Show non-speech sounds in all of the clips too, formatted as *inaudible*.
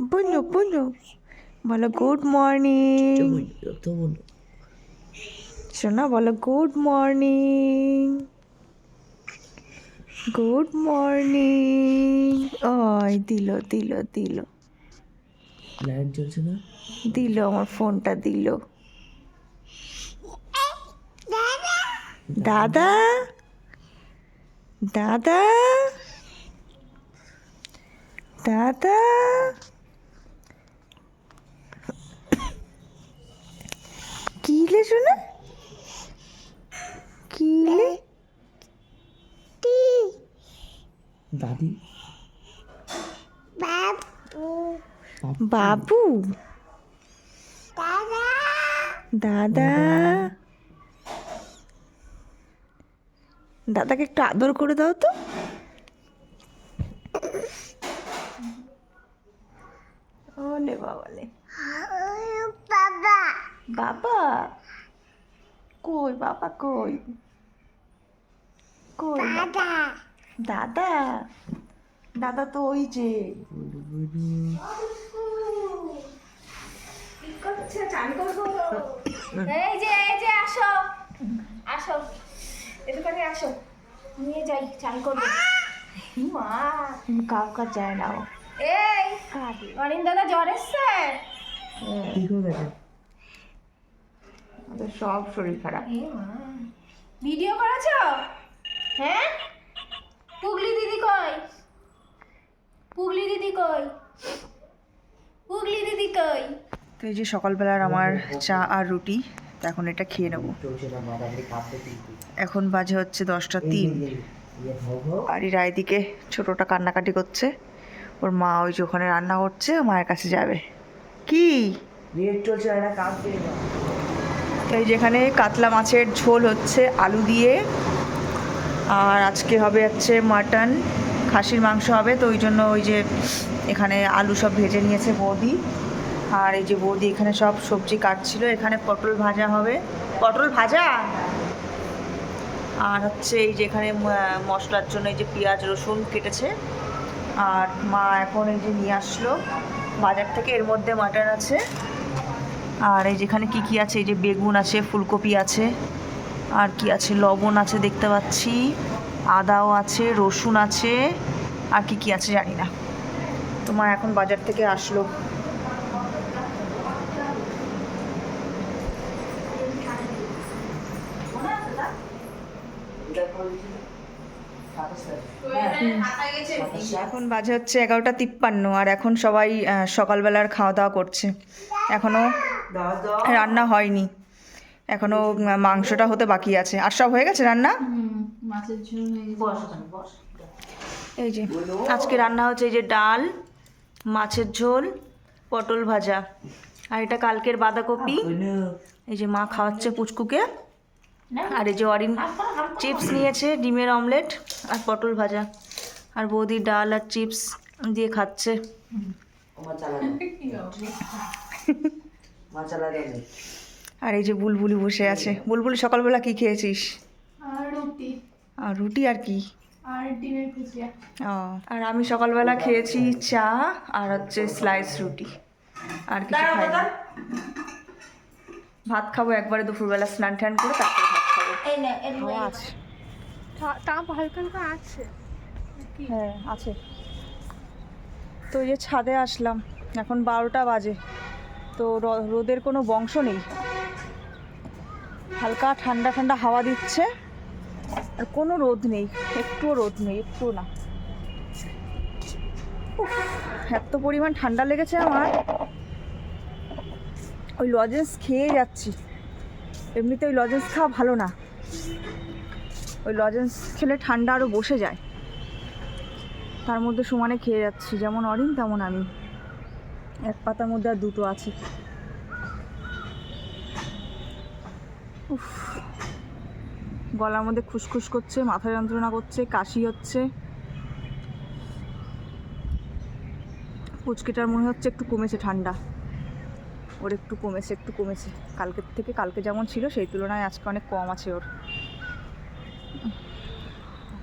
বলো বলো বলো গুড মর্নিং শোনা বলো গুড মর্নিং গুড মর্নিং ওই দিল দিল দিল। লাইট জ্বলছে না? দিল আমার ফোনটা দিল। দাদা? দাদা? দাদা? শোনা। কিলে দাদি। বাবু। দাদা। দাদাকে একটু আদর করে দাও তো। ওলে বাবালে বাবা। কই বাবা কই কই দাদা দাদা দাদা তো ওই যে এই যে এই যে আসো আসো এদিকে আসো নিয়ে যাই চান করব মা কাউ কাজ যায় না ও এই অরিন দাদা জ্বর এসছে ঠিক হয়ে গেছে ওদের সব শরীর খারাপ। ভিডিও করেছ? হ্যাঁ? পুগলি দিদি কই? পুগলি দিদি কই? পুগলি দিদি কই? তো এই যে সকালবেলার আমার চা আর রুটি তো এখন এটা খেয়ে নেব। এখন বাজে হচ্ছে দশটা তিন। আর এর এদিকে ছোটোটা কান্নাকাটি করছে। ওর মা ওই যে ওখানে রান্না করছে মায়ের কাছে যাবে। কি? নেট চলছে এই যেখানে কাতলা মাছের ঝোল হচ্ছে, আলু দিয়ে। আর আজকে হবে হচ্ছে মাটন, খাসির মাংস হবে, তো ওই জন্য ওই যে এখানে আলু সব ভেজে নিয়েছে বৌদি। আর এই যে বৌদি এখানে সব সবজি কাটছিল, এখানে পটল ভাজা হবে। পটল ভাজা? আর হচ্ছে এই যে এখানে মশলার জন্য এই যে পেঁয়াজ, রসুন কেটেছে। আর মা এখন এই যে নিয়ে আসলো। বাজার থেকে এর মধ্যে মাটন আছে। আর এই যেখানে কি কি আছে, এই যে বেগুন আছে, ফুলকপি আছে, আর কি আছে? লবণ আছে দেখতে পাচ্ছি, আদাও আছে, রসুন আছে, আর কি কি আছে জানি না। তো মা এখন বাজার থেকে আসলো। এখন বাজে হচ্ছে এগারোটা তিপ্পান্ন, আর এখন সবাই সকালবেলার খাওয়া দাওয়া করছে। এখনও রান্না হয়নি। এখনও মাংসটা হতে বাকি আছে। আর সব হয়ে গেছে রান্না? মাছের ঝোল বস ওখানে বস। এই যে আজকে রান্না হচ্ছে এই যে ডাল মাছের ঝোল পটল ভাজা। আর এটা কালকের বাঁধাকপি। এই যে মা খাওয়াচ্ছে পুচকুকে। আর এই যে অরিন চিপস নিয়েছে ডিমের অমলেট আর পটল ভাজা। আর বৌদি ডাল আর চিপস দিয়ে খাচ্ছে। *laughs* *laughs* আর এই যে বুলবুলি বসে আছে। বুলবুলি সকালবেলা কি খেয়েছিস? আর রুটি। আর রুটি আর কি? আর ও আর আমি সকালবেলা খেয়েছি চা আর হচ্ছে স্লাইস রুটি। আর কিছু খাইনি। ভাত খাব একবারে দুপুরবেলা স্নান টান করে তারপরে ভাত খাব। হাওয়া আছে। তাপ হালকা হালকা আছে। হ্যাঁ আছে। তো এই যে ছাদে আসলাম। এখন বারোটা বাজে। তো রোদের কোনো বংশ নেই। হালকা ঠান্ডা ঠান্ডা হাওয়া দিচ্ছে। আর কোনো রোদ নেই, একটুও রোদ নেই, একটুও না। এত পরিমাণ ঠান্ডা লেগেছে আমার। ওই লজেন্স খেয়ে যাচ্ছি। এমনিতে ওই লজেন্স খাওয়া ভালো না। ওই লজেন্স খেলে ঠান্ডা আরও বসে যায়। তার মধ্যে সমানে খেয়ে যাচ্ছি, যেমন অরিন, তেমন আমি। এক পাতার মধ্যে আর দুটো আছে। উফ। গলার মধ্যে খুসখুস করছে, মাথা যন্ত্রণা করছে, কাশি হচ্ছে। পুচকিটার মনে হচ্ছে একটু কমেছে ঠান্ডা। ওর একটু কমেছে একটু কমেছে। কালকের থেকে কালকে যেমন ছিল, সেই তুলনায় আজকে অনেক কম আছে ওর।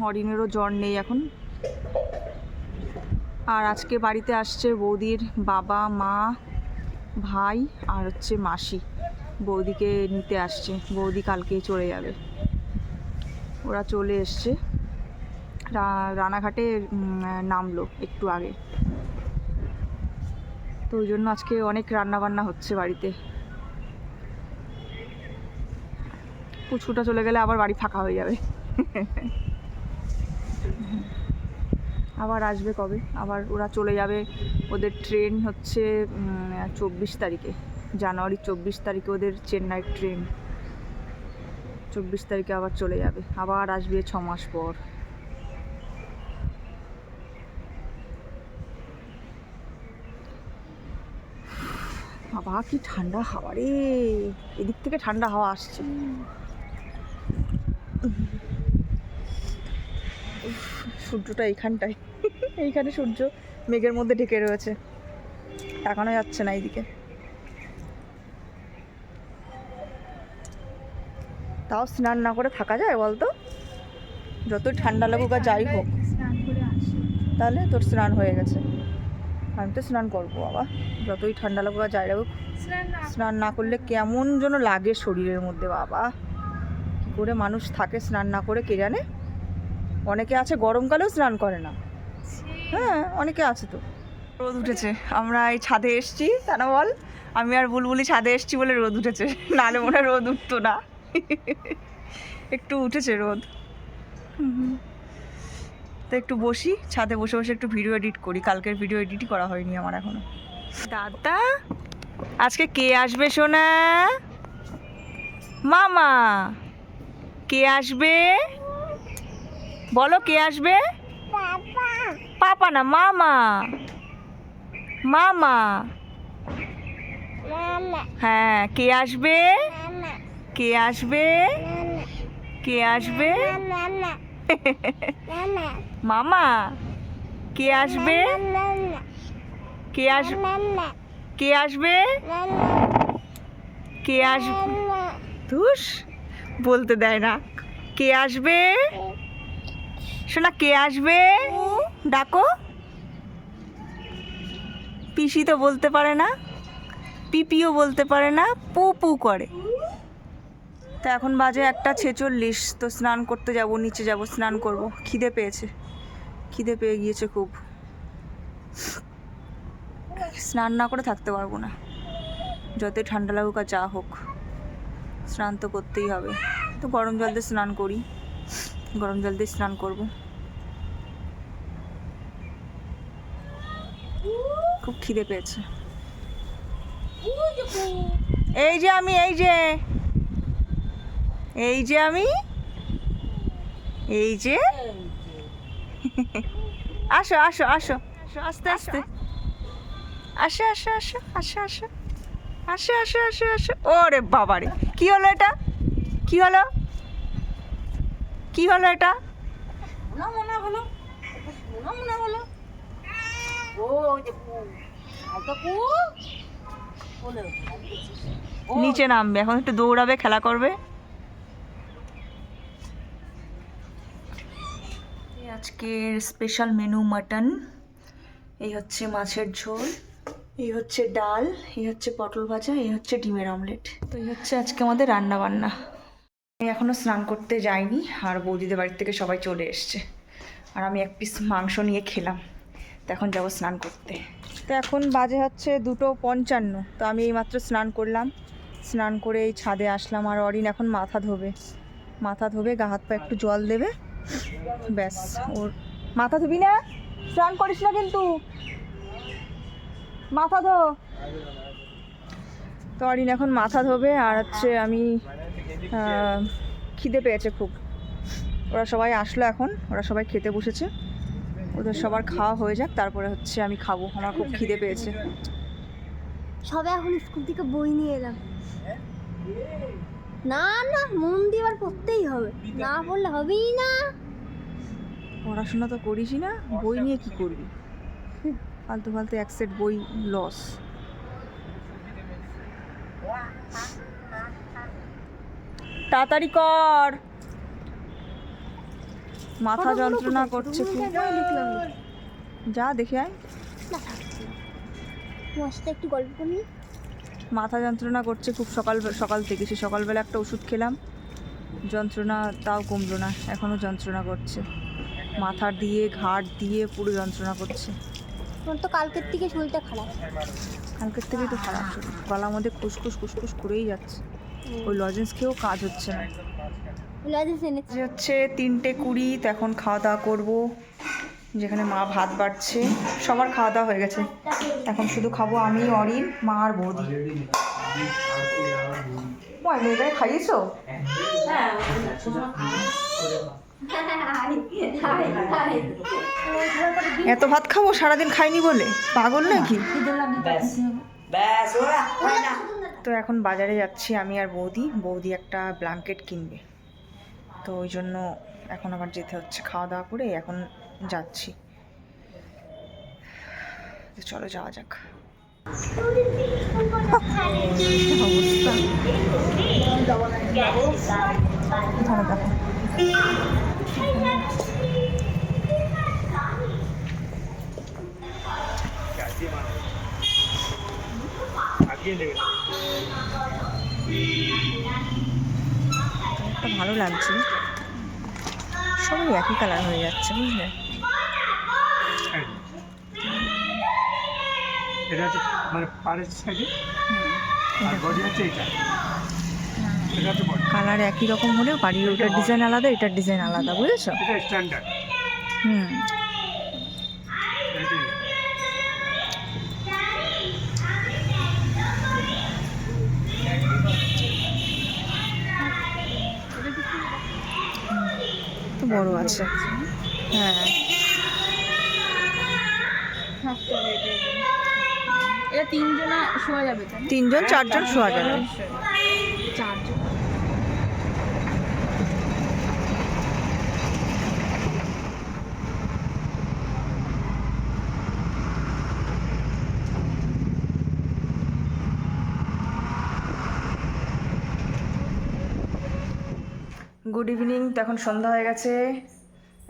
হরিণেরও জ্বর নেই এখন। আর আজকে বাড়িতে আসছে বৌদির বাবা, মা, ভাই আর হচ্ছে মাসি। বৌদিকে নিতে আসছে। বৌদি কালকেই চলে যাবে। ওরা চলে এসছে। রানাঘাটে নামলো একটু আগে। তো ওই জন্য আজকে অনেক রান্না বান্না হচ্ছে বাড়িতে। পুচকুটা চলে গেলে আবার বাড়ি ফাঁকা হয়ে যাবে। *laughs* আবার আসবে কবে? আবার ওরা চলে যাবে ওদের ট্রেন হচ্ছে চব্বিশ তারিখে। জানুয়ারি চব্বিশ তারিখে ওদের চেন্নাই ট্রেন। চব্বিশ তারিখে আবার চলে যাবে। আবার আসবে ছ মাস পর। বাবা, কি ঠান্ডা হাওয়া রে। এদিক থেকে ঠান্ডা হাওয়া আসছে। সূর্যটা এইখানটায় এইখানে সূর্য মেঘের মধ্যে ঢেকে রয়েছে। তাকানো যাচ্ছে না এইদিকে। তাও স্নান না করে থাকা যায় বলতো? যতই ঠান্ডা লাগুক আর যাই হোক স্নান করে আসি তাহলে তোর স্নান হয়ে গেছে। আমি তো স্নান করব বাবা। যতই ঠান্ডা লাগুক আর যাই লাগুক স্নান না স্নান না করলে কেমন যেন লাগে শরীরের মধ্যে বাবা। কী করে মানুষ থাকে স্নান না করে কে জানে? অনেকে আছে গরমকালেও স্নান করে না। হ্যাঁ অনেকে আছে তো। রোদ উঠেছে। আমরা এই ছাদে এসছি তা না বল আমি আর বুলবুলি ছাদে এসছি বলে রোদ উঠেছে। *laughs* নাহলে মনে রোদ উঠতো না। *laughs* একটু উঠেছে রোদ। তো একটু বসি। ছাদে বসে বসে একটু ভিডিও এডিট করি। কালকের ভিডিও এডিটই করা হয়নি আমার এখনও। দাদা? আজকে কে আসবে সোনা? মামা। কে আসবে? বলো কে আসবে? পাপা না মামা। মামা। হ্যাঁ কে আসবে? কে আসবে? কে আসবে? মামা কে আসবে? কে আস কে আসবে? কে আসবে ধুস বলতে দেয় না। কে আসবে? শোনা কে আসবে? ডাকো। পিসি তো বলতে পারে না পিপিও বলতে পারে না পু পু করে। তো এখন বাজে একটা ছেচল্লিশ তো স্নান করতে যাব নিচে যাব স্নান করব। খিদে পেয়েছে খিদে পেয়ে গিয়েছে খুব। স্নান না করে থাকতে পারব না যতই ঠান্ডা লাগুক আর যা হোক। স্নান তো করতেই হবে তো গরম জল দিয়ে স্নান করি। গরম জল দিয়ে স্নান করব। খুব খিদে পেয়েছে। এই যে আমি, এই যে। এই যে আমি। এই যে। আসো আসো আসো। আসো আস্তে আস্তে। আসো আসো আসো আসো আসো। আসো আসো আসো আসো। ওরে বাবারে, কি হলো এটা? কি হলো? কি হলো এটা? নিচে নামবে এখন একটু দৌড়াবে খেলা করবে। এই আজকের স্পেশাল মেনু মাটন এই হচ্ছে মাছের ঝোল। এই হচ্ছে ডাল। এই হচ্ছে পটল ভাজা। এই হচ্ছে ডিমের অমলেট তো এই হচ্ছে আজকে আমাদের রান্না বান্না আমি এখনও স্নান করতে যাইনি আর বৌদিদের বাড়ির থেকে সবাই চলে এসছে। আর আমি এক পিস মাংস নিয়ে খেলাম। তো এখন যাব স্নান করতে। তো এখন বাজে হচ্ছে দুটো পঞ্চান্ন। তো আমি এইমাত্র স্নান করলাম। স্নান করে এই ছাদে আসলাম আর অরিন এখন মাথা ধোবে। মাথা ধোবে, গা হাত পা একটু জল দেবে। ব্যাস, ওর মাথা ধুবি না? স্নান করিস না কিন্তু। মাথা ধো। তো অরিন এখন মাথা ধোবে আর হচ্ছে আমি খিদে পেয়েছে খুব। ওরা সবাই আসলো এখন ওরা সবাই খেতে বসেছে। ওদের সবার খাওয়া হয়ে যাক তারপরে হচ্ছে আমি খাব। আমার খুব খিদে পেয়েছে। সবে এখন স্কুল থেকে বই নিয়ে এলাম। না না মন দিয়ে এবার পড়তেই হবে। না পড়লে হবেই না। পড়াশোনা তো করিসই না বই নিয়ে কি করবি? ফালতু ফালতু এক সেট বই লস। তাড়াতাড়ি কর। মাথা যন্ত্রণা করছে খুব। যা দেখে আয়। একটু গল্প করি। মাথা যন্ত্রণা করছে খুব সকাল সকাল থেকে। সে সকালবেলা একটা ওষুধ খেলাম। যন্ত্রণা তাও কমলো না এখনও যন্ত্রণা করছে। মাথা দিয়ে ঘাট দিয়ে পুরো যন্ত্রণা করছে। তো কালকের থেকে শরীরটা খারাপ। কালকের থেকেই তো খারাপ শরীর। গলার মধ্যে খুসখুস খুসখুস করেই যাচ্ছে। ওই লজেন্স খেয়েও কাজ হচ্ছে না। লজেন্স এনেছি। যে হচ্ছে তিনটে কুড়ি তো এখন খাওয়া দাওয়া করব যেখানে মা ভাত বাড়ছে সবার খাওয়া দাওয়া হয়ে গেছে। এখন শুধু খাব আমি অরিন মা আর বৌদি। মেয়েটাকে খাইয়েছো? এত ভাত খাব সারাদিন খাইনি বলে? পাগল নাকি? ব্যাস ব্যাস ওরা হয় না। তো এখন বাজারে যাচ্ছি আমি আর বৌদি। বৌদি একটা ব্ল্যাঙ্কেট কিনবে। তো ওই জন্য এখন আবার যেতে হচ্ছে খাওয়া দাওয়া করে এখন যাচ্ছি। চলো যাওয়া যাক। অবস্থা। একটা ভালো লাগছে। সবই একই কালার হয়ে যাচ্ছে বুঝলে? এটা হচ্ছে মানে পাড়ের সাইডে আর বডি হচ্ছে এটা এটা কালার একই রকম হলেও বাড়ির ওটার ডিজাইন আলাদা এটার ডিজাইন আলাদা বুঝেছ? এটা স্ট্যান্ডার্ড হুম। বড় আছে। হ্যাঁ। এটা তিনজনা শোয়া যাবে তিনজন চারজন শোয়া যাবে চারজন গুড ইভিনিং তো এখন সন্ধ্যা হয়ে গেছে।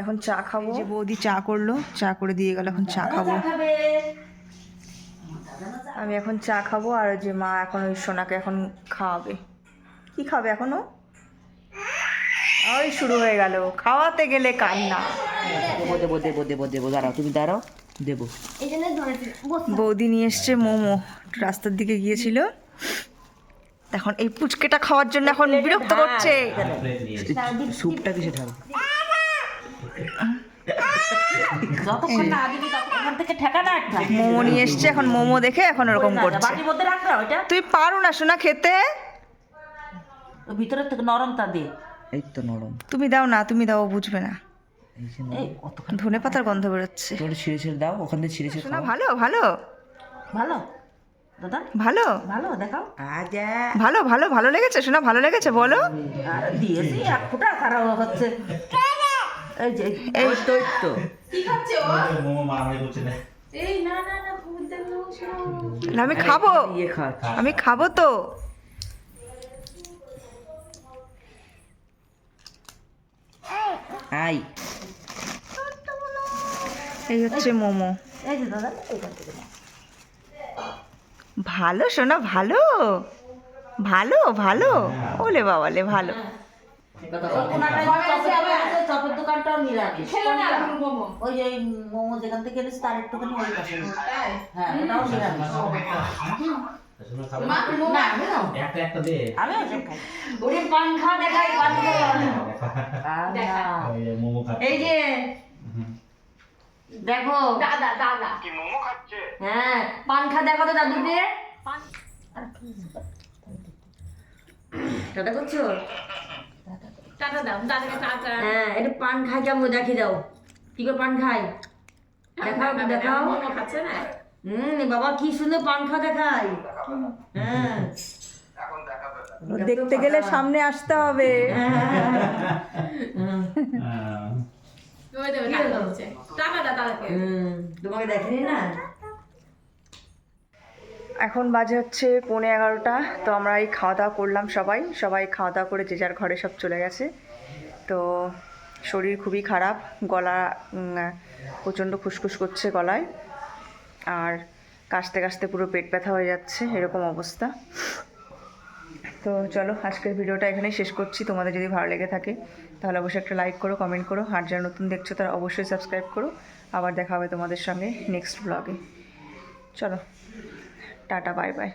এখন চা খাব। যে বৌদি চা করল চা করে দিয়ে গেল এখন চা খাব। আমি এখন চা খাব আর ওই যে মা এখন ওই সোনাকে এখন খাওয়াবে। কি খাবে এখনও? ওই শুরু হয়ে গেল খাওয়াতে গেলে কান্না। দেবো দেবো দেবো দেবো দেবো দাঁড়াও তুমি দাঁড়াও দেবো। বৌদি নিয়ে এসছে মোমো রাস্তার দিকে গিয়েছিল। এখন এই পুচকেটা খাওয়ার জন্য এখন বিরক্ত করছে। স্যুপটা কিসে ঢাল? যতক্ষণ না দিবি ততক্ষণ থেকে ঠেকা একটা। মোমো নিয়ে এসছে এখন মোমো দেখে এখন ওরকম করছে। বাটির মধ্যে রাখ না ওইটা। তুই পারো না শোনা খেতে। ভিতরে থেকে নরম তা দে। এই তো নরম। তুমি দাও না তুমি দাও বুঝবে না। এই ধনে পাতার গন্ধ বেরোচ্ছে। তোর ছিঁড়ে ছিঁড়ে দাও ওখান থেকে ছিঁড়ে ছিঁড়ে ভালো ভালো। ভালো? দাদা? ভালো? ভালো দেখাও। আজা ভালো ভালো ভালো লেগেছে শোনা ভালো লেগেছে বলো। দিয়েছি এক ফুটা খারাপ হচ্ছে। এই যে এই তো এই তো। এই না আমি খাব। আমি খাব তো। আই। এই হচ্ছে মোমো। এই যে দাদা এইখান থেকে নাও। ভালো শোনা ভালো। ভালো ভালো। ওলে বাবালে ভালো। ওই যে মোমো থেকে মা মোমো দেখা। ওই যে মোমো খাচ্ছে? দেখো দাদা দাদা হ্যাঁ পান খা দেখো তো দাদুকে। দাদা করছ? টাটা দাও দাদাকে টাটা হ্যাঁ একটু পান খাই কেমন দেখি দাও। কি করে পান খাই? দেখাও তো দেখাও। মোমো খাচ্ছে না? হুম বাবা কি সুন্দর পান খাওয়া দেখাই। হ্যাঁ। দেখতে গেলে সামনে আসতে হবে। তোমাকে দেখেনি না? এখন বাজে হচ্ছে পৌনে এগারোটা তো আমরা এই খাওয়া দাওয়া করলাম সবাই। সবাই খাওয়া দাওয়া করে যে যার ঘরে সব চলে গেছে। তো শরীর খুবই খারাপ গলা প্রচণ্ড খুসখুস করছে গলায়। আর কাশতে কাশতে পুরো পেট ব্যথা হয়ে যাচ্ছে এরকম অবস্থা। তো চলো আজকের ভিডিওটা এখানেই শেষ করছি। তোমাদের যদি ভালো লেগে থাকে তাহলে অবশ্যই একটা লাইক করো কমেন্ট করো। আর যারা নতুন দেখছ, তারা অবশ্যই সাবস্ক্রাইব করো। আবার দেখা হবে তোমাদের সঙ্গে নেক্সট ব্লগে চলো, টাটা বাই বাই